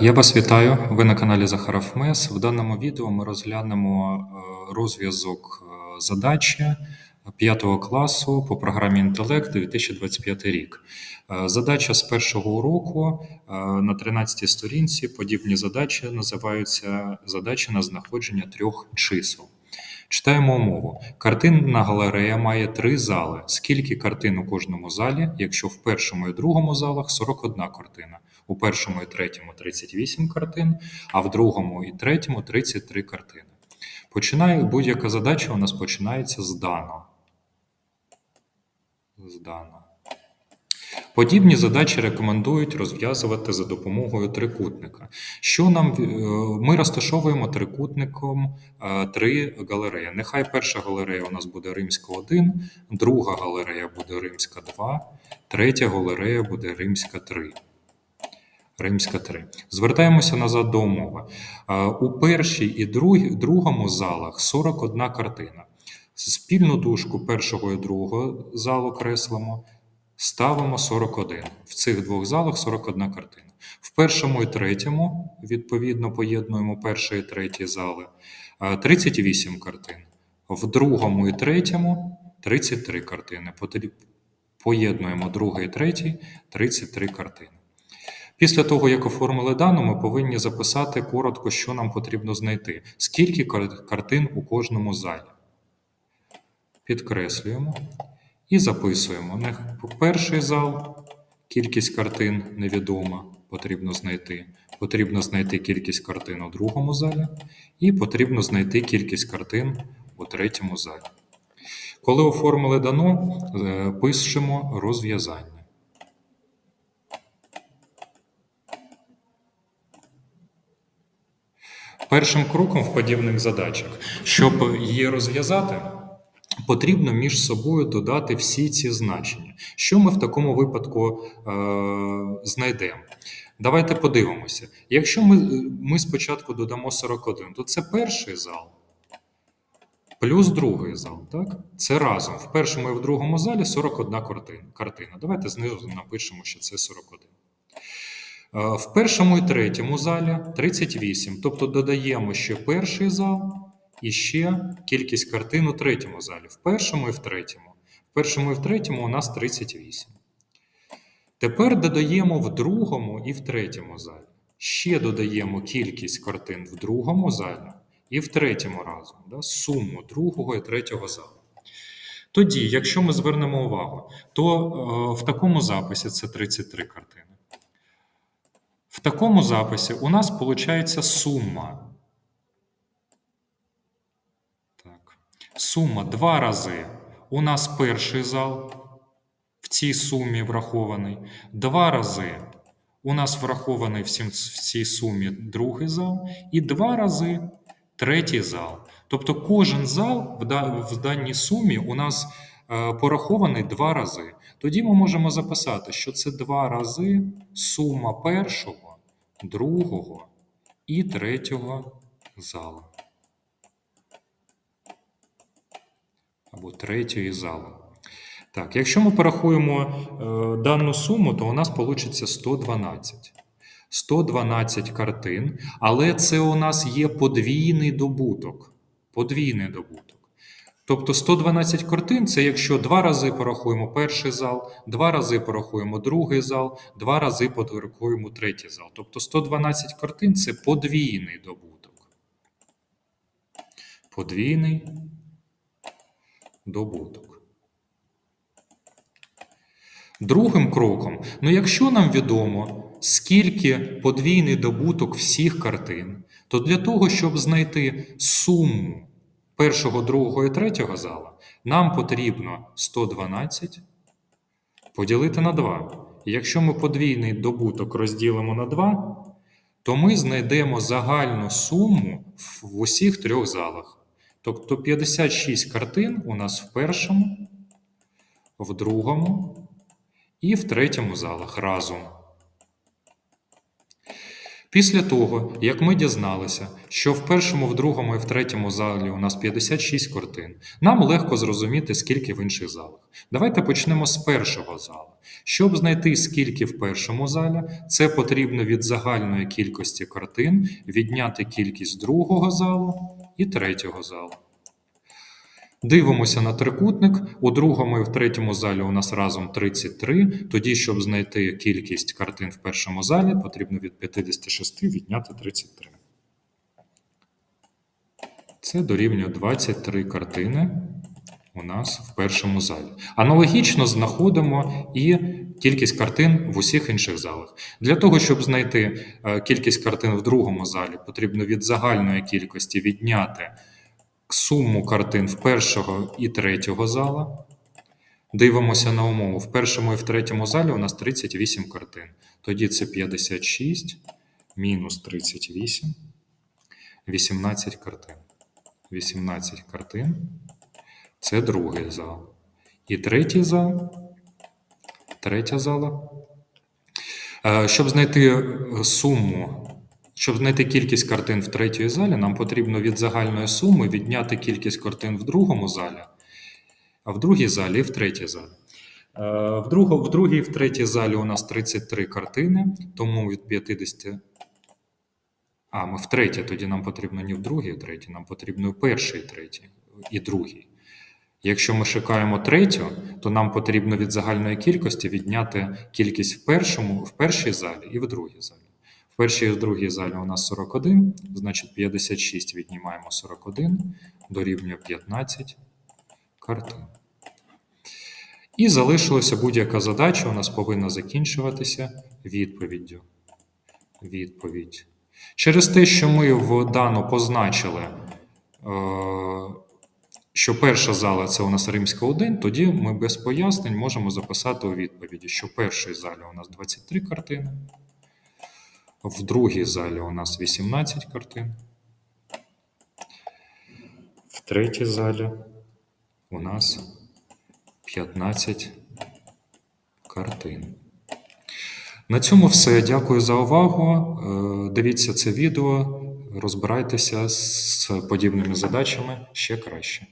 Я вас вітаю. Ви на каналі Захаров МЕС. В даному відео ми розглянемо е, розв'язок е, задачі 5 класу по програмі інтелект 2025 рік. Е, Задача з першого уроку е, на 13 сторінці. Подібні задачі називаються задачі на знаходження трьох чисел. Читаємо умову. Картинна галерея має три зали. Скільки картин у кожному залі, якщо в першому і другому залах 41 картина, у першому і третьому 38 картин, а в другому і третьому 33 картини. Починає будь-яка задача у нас починається з дано. З дано. Подібні задачі рекомендують розв'язувати за допомогою трикутника. Що нам е, ми розташовуємо трикутником е, три галереї. Нехай перша галерея у нас буде римська 1, друга галерея буде римська 2, третя галерея буде римська 3. Римська 3. Звертаємося назад до умови. Е, У першій і друг- другому залах 41 картина. Спільну дужку першого і другого залу креслимо. Ставимо 41. В цих двох залах 41 картина. В першому і третьому, відповідно, поєднуємо перший і третій зали. е, 38 картин. В другому і третьому 33 картини. Поєднуємо другий і третій 33 картини. Після того, як оформили дану, ми повинні записати коротко, що нам потрібно знайти. Скільки картин у кожному залі. Підкреслюємо і записуємо. Не- Перший зал, кількість картин невідома, потрібно знайти. Потрібно знайти кількість картин у другому залі, і потрібно знайти кількість картин у третьому залі. Коли оформили дано, е, пишемо розв'язання. Першим кроком в подібних задачах, щоб її розв'язати, потрібно між собою додати всі ці значення. Що ми в такому випадку е, знайдемо? Давайте подивимося. Якщо ми, ми спочатку додамо 41, то це перший зал плюс другий зал. Так? Це разом. В першому і в другому залі 41 картина. картина. Давайте знизу напишемо, що це 41. Е, В першому і третьому залі 38. Тобто додаємо ще перший зал і ще кількість картин у третьому залі. В першому і в третьому. В першому і в третьому у нас 38. Тепер додаємо в другому і в третьому залі. Ще додаємо кількість картин в другому залі і в третьому разом. Да? Суму другого і третього залу. Тоді, якщо ми звернемо увагу, то е, в такому записі це 33 картини. В такому записі у нас виходить сума. Так. Сума два рази. У нас перший зал в цій сумі врахований. Два рази у нас врахований в цій сумі другий зал. І два рази третій зал. Тобто кожен зал в, даній сумі у нас е, порахований два рази. Тоді ми можемо записати, що це два рази сума першого, другого і третього залу. Або третьої зали. Так, якщо ми порахуємо е, дану суму, то у нас вийде 112. 112 картин, але це у нас є подвійний добуток. Подвійний добуток. Тобто 112 картин це якщо два рази порахуємо перший зал, два рази порахуємо другий зал, два рази порахуємо третій зал. Тобто 112 картин це подвійний добуток. Подвійний добуток. Другим кроком, ну якщо нам відомо, скільки подвійний добуток всіх картин, то для того, щоб знайти суму першого, другого і третього зала, нам потрібно 112 поділити на 2. І якщо ми подвійний добуток розділимо на 2, то ми знайдемо загальну суму в усіх трьох залах. Тобто 56 картин у нас в першому, в другому і в третьому залах разом. Після того, як ми дізналися, що в першому, в другому і в третьому залі у нас 56 картин, нам легко зрозуміти, скільки в інших залах. Давайте почнемо з першого залу. Щоб знайти, скільки в першому залі, це потрібно від загальної кількості картин відняти кількість другого залу і третього залу. Дивимося на трикутник. У другому і в третьому залі у нас разом 33. Тоді, щоб знайти кількість картин в першому залі, потрібно від 56 відняти 33. Це дорівнює 23 картини у нас в першому залі. Аналогічно знаходимо і кількість картин в усіх інших залах. Для того, щоб знайти е, кількість картин в другому залі, потрібно від загальної кількості відняти суму картин в першого і третього зала. Дивимося на умову. В першому і в третьому залі у нас 38 картин. Тоді це 56 мінус 38, 18 картин. 18 картин це другий зал. І третій зал, третя зала. Е, Щоб знайти е, суму щоб знайти кількість картин в третій залі, нам потрібно від загальної суми відняти кількість картин в другому залі, а в другій залі і в третій залі. Е, В, друго, в другій і в третій залі у нас 33 картини, тому від 50. А, ми в третій, тоді нам потрібно не в другій, і третій, нам потрібно і перший, третій, і другий. Якщо ми шукаємо третю, то нам потрібно від загальної кількості відняти кількість в першому, в першій залі і в другій залі. В першій і в другій залі у нас 41, значить 56 віднімаємо 41, дорівнює 15 картин. І залишилася будь-яка задача, у нас повинна закінчуватися відповіддю. Відповідь. Через те, що ми в дану позначили, е, що перша зала це у нас римська 1, тоді ми без пояснень можемо записати у відповіді, що в першій залі у нас 23 картини. В другій залі у нас 18 картин. В третій залі у нас 15 картин. На цьому все. Дякую за увагу. Е, Дивіться це відео, розбирайтеся з подібними задачами ще краще.